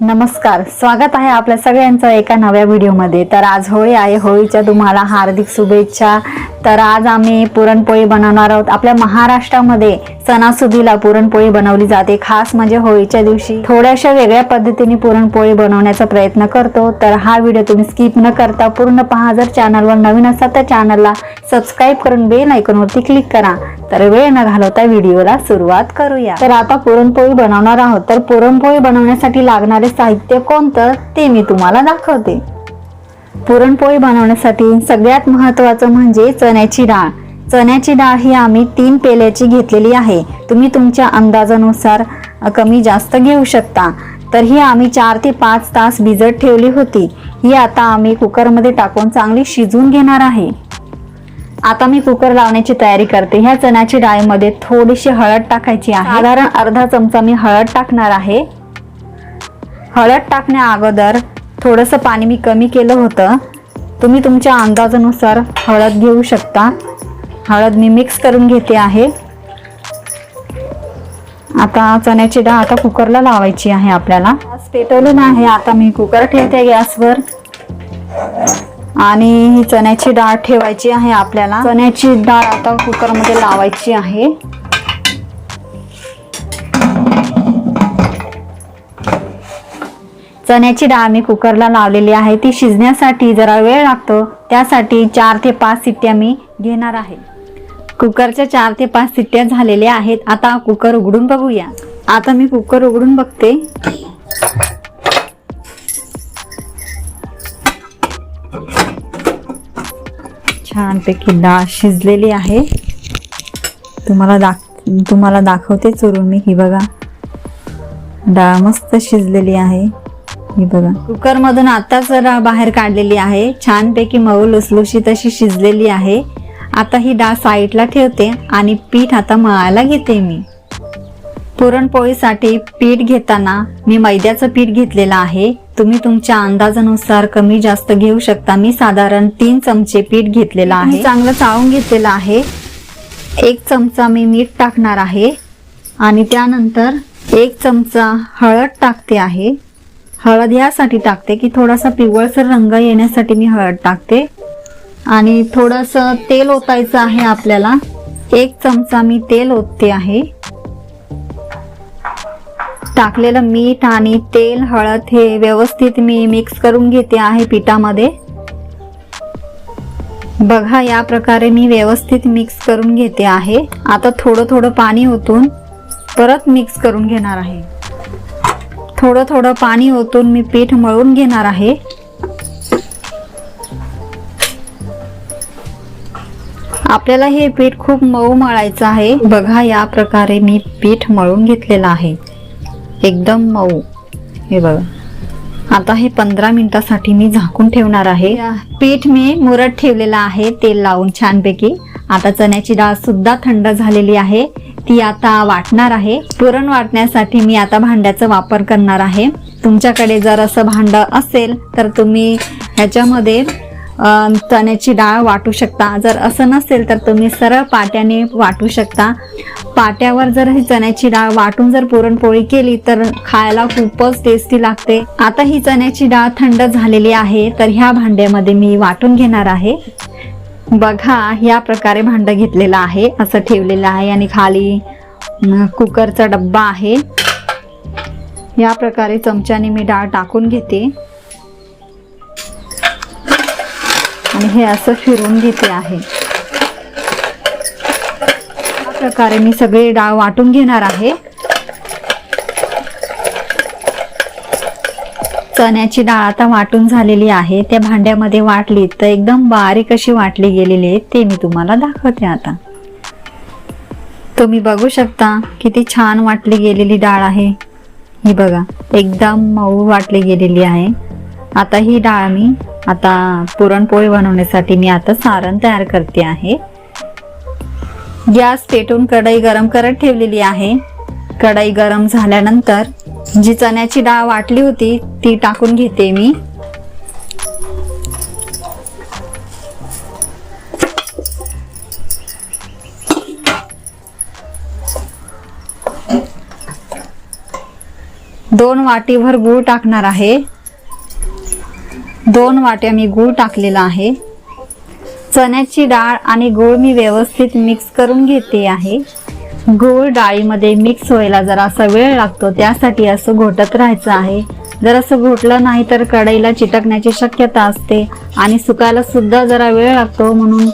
नमस्कार स्वागत आहे आपल्या सगळ्यांचं एका नव्या व्हिडिओमध्ये. तर आज होळी आहे होळीच्या तुम्हाला हार्दिक शुभेच्छा. तर आज आम्ही पुरणपोळी बनवणार आहोत. आपल्या महाराष्ट्रामध्ये सणासुदीला पुरणपोळी बनवली जाते. खास म्हणजे होळीच्या दिवशी थोड्याशा वेगळ्या पद्धतीने पुरणपोळी बनवण्याचा प्रयत्न करतो. तर हा व्हिडिओ तुम्ही स्किप न करता पूर्ण पहा. जर चॅनलवर नवीन असाल तर चॅनलला सबस्क्राईब करून बेल आयकॉनवरती क्लिक करा. तर वेळ न घालवता व्हिडिओला सुरुवात करूया. तर आता पुरणपोळी बनवणार आहोत. तर पुरणपोळी बनवण्यासाठी लागणारे साहित्य कोणतं ते मी तुम्हाला दाखवते. पुरणपोळी बनवण्यासाठी सगळ्यात महत्त्वाचं म्हणजे चण्याची डाळ. चण्याची डाळ ही आम्ही तीन पेल्याची घेतलेली आहे. तुम्ही तुमच्या अंदाजानुसार कमी जास्त घेऊ शकता. तर ही आम्ही चार ते पाच तास भिजत ठेवली होती. ही आता आम्ही कुकरमध्ये टाकून चांगली शिजवून घेणार आहे. आता मी कुकर लावण्याची तयारी करते. ह्या चण्याची डाळीमध्ये थोडीशी हळद टाकायची आहे. साधारण अर्धा चमचा मी हळद टाकणार आहे. हळद टाकण्या अगोदर थोडंसं पाणी मी कमी केलं होतं. तुम्ही तुमच्या अंदाजानुसार हळद घेऊ शकता. हळद मी मिक्स करून घेते आहे. आता चण्याची डाळ आता कुकरला लावायची आहे आपल्याला. गॅस पेटवलेला आहे. आता मी कुकर ठेवते गॅसवर. आणि ही चण्याची डाळ ठेवायची आहे आपल्याला. चण्याची डाळ आता कुकरमध्ये लावायची आहे. चण्याची डाळ मी कुकरला लावलेली आहे. ती शिजण्यासाठी जरा वेळ लागतो. त्यासाठी चार ते पाच सिट्ट्या मी घेणार आहे. कुकरच्या चार ते पाच सिट्ट्या झालेल्या आहेत. आता कुकर उघडून बघूया. आता मी कुकर उघडून बघते. छानपैकी डाळ शिजलेली आहे. तुम्हाला दाख तुम्हाला दाखवते चोरून मी. ही बघा. डाळ मस्त शिजलेली आहे. ही बघा. कुकरमधून आता आताच जरा बाहेर काढलेली आहे. छानपैकी मऊ लुसलुशी तशी शिजलेली आहे. आता ही डाळ साईडला ठेवते आणि पीठ आता मळायला घेते मी. पुरणपोळीसाठी पीठ घेताना मी मैद्याचं पीठ घेतलेलं आहे. तुम्ही तुमच्या अंदाजानुसार कमी जास्त घेऊ शकता. मी साधारण तीन चमचे पीठ घेतलेलं आहे. चांगलं चाळून घेतलेलं आहे. एक चमचा मी मीठ टाकणार आहे. आणि त्यानंतर एक चमचा हळद टाकते आहे. हळद यासाठी टाकते की थोडासा पिवळसर रंग येण्यासाठी मी हळद टाकते. आणि थोडंसं तेल ओतायचं आहे आपल्याला. एक चमचा मी तेल ओतते आहे. टाकलेलं मीठ आणि तेल हळद हे व्यवस्थित मी मिक्स करून घेते आहे पिठामध्ये. बघा या प्रकारे मी व्यवस्थित मिक्स करून घेते आहे. आता थोडं थोडं पाणी ओतून परत मिक्स करून घेणार आहे. थोडं थोडं पाणी ओतून मी पीठ मळून घेणार आहे. आपल्याला हे पीठ खूप मऊ मळायचं आहे. बघा या प्रकारे मी पीठ मळून घेतलेलं आहे. एकदम मऊ. हे बघा. आता हे पंधरा मिनिटासाठी मी झाकून ठेवणार आहे. पीठ मी मुरत ठेवलेलं आहे तेल लावून छानपैकी. आता चण्याची डाळ सुद्धा थंड झालेली आहे. ती आता वाटणार आहे. पुरण वाटण्यासाठी मी आता भांड्याचा वापर करणार आहे. तुमच्याकडे जर असं भांड असेल तर तुम्ही ह्याच्यामध्ये चण्याची डाळ वाटू शकता. जर असं नसेल तर तुम्ही सरळ पाट्याने वाटू शकता. पाट्यावर जर ही चण्याची डाळ वाटून जर पुरणपोळी केली तर खायला खूपच टेस्टी लागते. आता ही चण्याची डाळ थंड झालेली आहे तर ह्या भांड्यामध्ये मी वाटून घेणार आहे. बघा या प्रकारे भांडं घेतलेलं आहे असं ठेवलेलं आहे आणि खाली कुकरचा डब्बा आहे. या प्रकारे चमच्याने मी डाळ टाकून घेते. आणि हे असं फिरून घेते आहे. प्रकारे मी सगळी डाळ वाटून घेणार आहे. चण्याची डाळ आता वाटून झालेली आहे. त्या भांड्यामध्ये वाटली तर एकदम बारीक अशी वाटली गेलेली आहे. ते मी तुम्हाला दाखवते आता. तुम्ही बघू शकता किती छान वाटली गेलेली डाळ आहे. ही बघा एकदम मऊ वाटली गेलेली आहे. आता ही डाळ मी आता पुरणपोळी बनवण्यासाठी मी आता सारण तयार करते आहे. गॅस पेटून कढई गरम करत ठेवलेली आहे. कढई गरम झाल्यानंतर जी चण्याची डाळ वाटली होती ती टाकून घेते मी. दोन वाटीभर गूळ टाकणार आहे. दोन वाट्या मी गूळ टाकलेला आहे. चण्याची डाळ आणि गूळ मी व्यवस्थित मिक्स करून घेते आहे. गूळ डाळीमध्ये मिक्स व्हायला जरासा वेळ लागतो त्यासाठी असं घोटत राहायचं आहे. जर असं घोटलं नाही तर कढईला चिटकण्याची शक्यता असते आणि सुकायला सुद्धा जरा वेळ लागतो म्हणून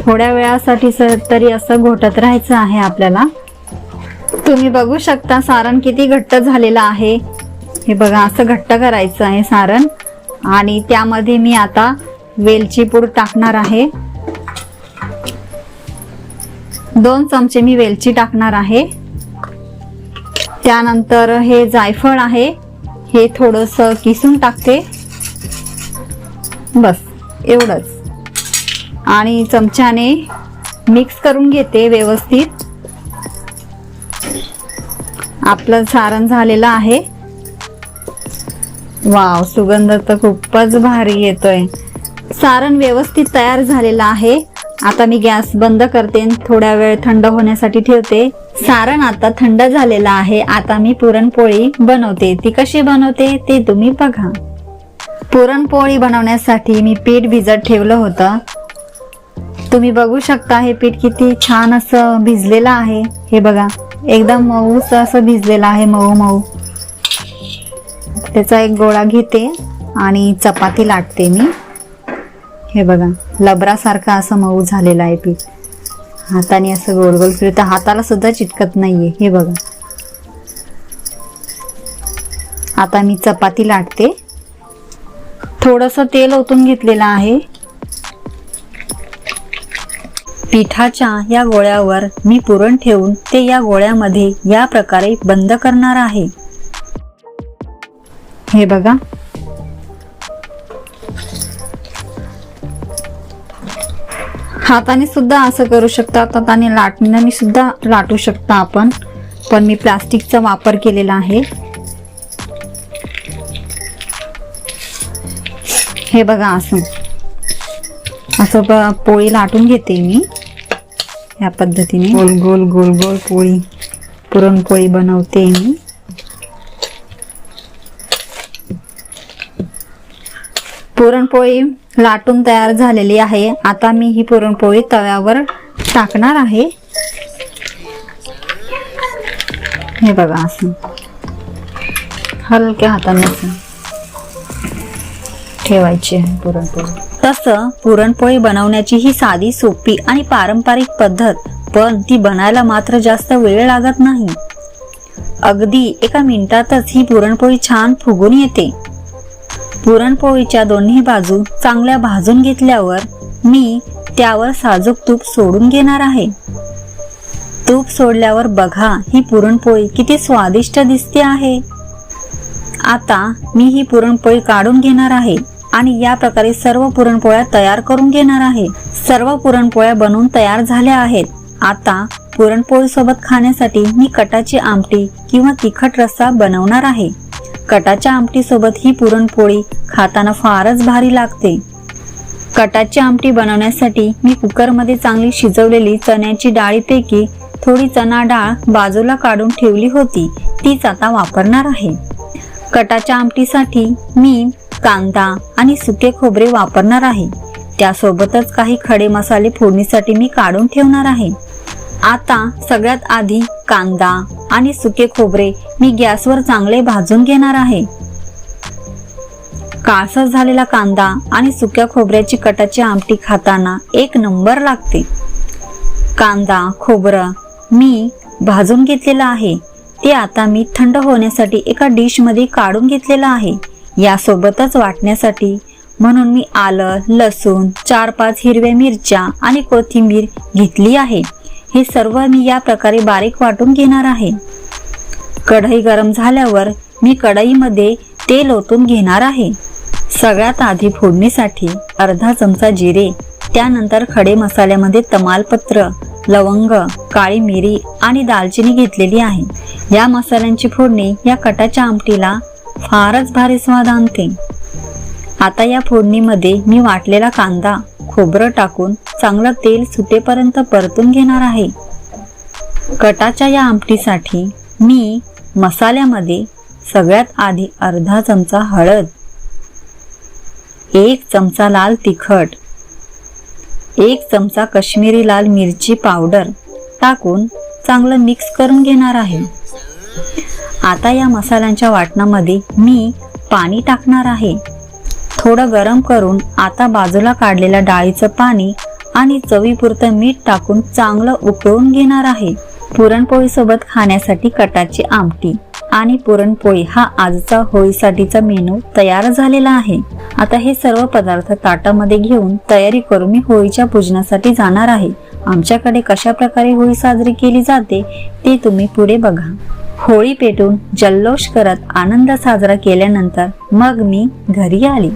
थोड्या वेळासाठी तरी असं घोटत राहायचं आहे आपल्याला. तुम्ही बघू शकता सारण किती घट्ट झालेलं आहे. हे बघा असं घट्ट करायचं आहे सारण. आणि त्यामध्ये मी आता वेलची पूड टाकणार आहे. दोन चमचे मी वेलची टाकणार आहे. त्यानंतर हे जायफळ आहे. हे थोडस किसून टाकते. बस एवढंच. आणि चमच्याने मिक्स करून घेते व्यवस्थित. आपलं सारण झालेलं आहे. वाव सुगंध तर खूपच भारी येतोय. सारण व्यवस्थित तयार झालेलं आहे. आता मी गॅस बंद करते आणि थोड्या वेळ थंड होण्यासाठी ठेवते. सारण आता थंड झालेलं आहे. आता मी पुरणपोळी बनवते. ती कशी बनवते ते तुम्ही बघा. पुरणपोळी बनवण्यासाठी मी पीठ भिजत ठेवलं होतं. तुम्ही बघू शकता हे पीठ किती छान असं भिजलेलं आहे. हे बघा एकदम मऊच असं भिजलेलं आहे मऊ मऊ. त्याचा एक गोळा घेते आणि चपाती लाटते मी. हे बघा लबरासारखं असं मऊ झालेलं आहे पीठ. हाताने असं गोल गोल फिरतं हाताला सुद्धा चिटकत नाहीये हे बघा. आता मी चपाती लाटते. थोडस तेल ओतून घेतलेलं आहे. पिठाच्या या गोळ्यावर मी पुरण ठेवून ते या गोळ्यामध्ये या प्रकारे बंद करणार आहे. हे बघा हाताने सुद्धा असं करू शकता हाताने लाटण्याने सुद्धा लाटू शकता आपण. पण मी प्लास्टिकचा वापर केलेला आहे. हे बघा असं. असं पोळी लाटून घेते मी. या पद्धतीने. गोल गोल गोल गोल पोळी. पुरणपोळी बनवते मी. पुरणपोळी लाटून तयार झालेली आहे. आता मी ही पुरणपोळी तव्यावर टाकणार आहे. हे बघा असं. हलक्या हाताने ठेवायची आहे पुरणपोळी. तसं पुरणपोळी बनवण्याची ही साधी सोपी आणि पारंपरिक पद्धत पण ती बनायला मात्र जास्त वेळ लागत नाही. अगदी एका मिनिटातच ही पुरणपोळी छान फुगून येते. पुरणपोळीच्या दोन्ही बाजू चांगल्या भाजून घेतल्यावर मी त्यावर साजूक तूप सोडून घेणार आहे. तूप सोडल्यावर बघा ही पुरणपोळी किती स्वादिष्ट दिसते आहे. आता मी ही पुरणपोळी काढून घेणार आहे आणि या प्रकारे सर्व पुरणपोळ्या तयार करून घेणार आहे. सर्व पुरणपोळ्या बनवून तयार झाल्या आहेत. आता पुरणपोळी सोबत खाण्यासाठी मी कटाची आमटी किंवा तिखट रस्सा बनवणार आहे. कटाच्या आमटी सोबत ही पुरणपोळी खाताना फारच भारी लागते. कटाची आमटी बनवण्यासाठी मी कुकरमध्ये चांगली शिजवलेली चण्याची डाळीपैकी थोडी चणा डाळ बाजूला काढून ठेवली होती. तीच आता वापरणार आहे. कटाच्या आमटीसाठी मी कांदा आणि सुके खोबरे वापरणार आहे. त्यासोबतच काही खडे मसाले फोडणीसाठी मी काढून ठेवणार आहे. आता सगळ्यात आधी कांदा आणि सुके खोबरे मी गॅसवर चांगले भाजून घेणार आहे. काळसर झालेला कांदा आणि सुक्या खोबऱ्याची कटाची आमटी खाताना एक नंबर लागते. कांदा खोबरं मी भाजून घेतलेलं आहे. ते आता मी थंड होण्यासाठी एका डिशमध्ये काढून घेतलेलं आहे. यासोबतच वाटण्यासाठी म्हणून मी आलं लसूण चार पाच हिरव्या मिरच्या आणि कोथिंबीर घेतली आहे. हे सर्व मी या प्रकारे बारीक वाटून घेणार आहे. कढई गरम झाल्यावर मी कढईमध्ये तेल ओतून घेणार आहे. सगळ्यात आधी फोडणीसाठी अर्धा चमचा जिरे त्यानंतर खडे मसाल्यामध्ये तमालपत्र लवंग काळी मिरी आणि दालचिनी घेतलेली आहे. या मसाल्यांची फोडणी या कटाच्या आमटीला फारच भारी स्वाद आणते. आता या फोडणीमध्ये मी वाटलेला कांदा खोबरं टाकून चांगलं तेल सुटेपर्यंत परतून घेणार आहे. कटाच्या या आमटीसाठी मी मसाल्यामध्ये सगळ्यात आधी अर्धा चमचा हळद एक चमचा लाल तिखट एक चमचा काश्मीरी लाल मिरची पावडर टाकून चांगलं मिक्स करून घेणार आहे. आता या मसाल्यांच्या वाटणामध्ये मी पाणी टाकणार आहे. थोडं गरम करून आता बाजूला काढलेल्या डाळीचं पाणी आणि चवीपुरतं मीठ टाकून चांगलं उकळून घेणार आहे. पुरणपोळीसोबत खाण्यासाठी कटाची आमटी आणि पुरणपोळी हा आजचा होळीसाठीचा मेनू तयार झालेला आहे. आता हे सर्व पदार्थ ताटामध्ये घेऊन तयारी करून मी होळीच्या पूजनासाठी जाणार आहे. आमच्याकडे कशा प्रकारे होळी साजरी केली जाते ते तुम्ही पुढे बघा. होळी पेटून जल्लोष करत आनंद साजरा केल्यानंतर मग मी घरी आली.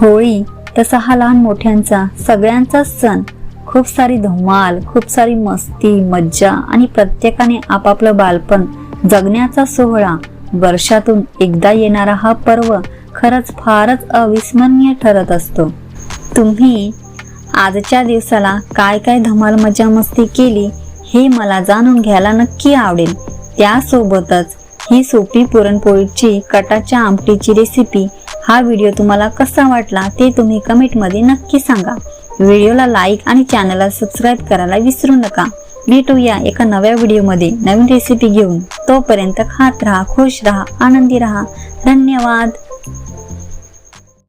होळी तसा हा लहान मोठ्यांचा सगळ्यांचा सण. खूप सारी धमाल खूप सारी मस्ती मज्जा आणि प्रत्येकाने आपापलं बालपण जगण्याचा सोहळा. वर्षातून एकदा येणारा हा पर्व खरंच फारच अविस्मरणीय ठरत असतो. तुम्ही आजच्या दिवसाला काय काय धमाल मजा मस्ती केली हे मला जाणून घ्यायला नक्की आवडेल. त्यासोबतच ही सोपी पुरणपोळीची कटाच्या आमटीची रेसिपी हा व्हिडिओ तुम्हाला कसा वाटला ते तुम्ही कमेंटमध्ये नक्की सांगा. व्हिडिओला लाईक आणि चॅनलला सबस्क्राईब करायला विसरू नका. भेटूया एका नव्या व्हिडिओमध्ये नवीन रेसिपी घेऊन. तोपर्यंत खात राहा खुश राहा आनंदी राहा. धन्यवाद!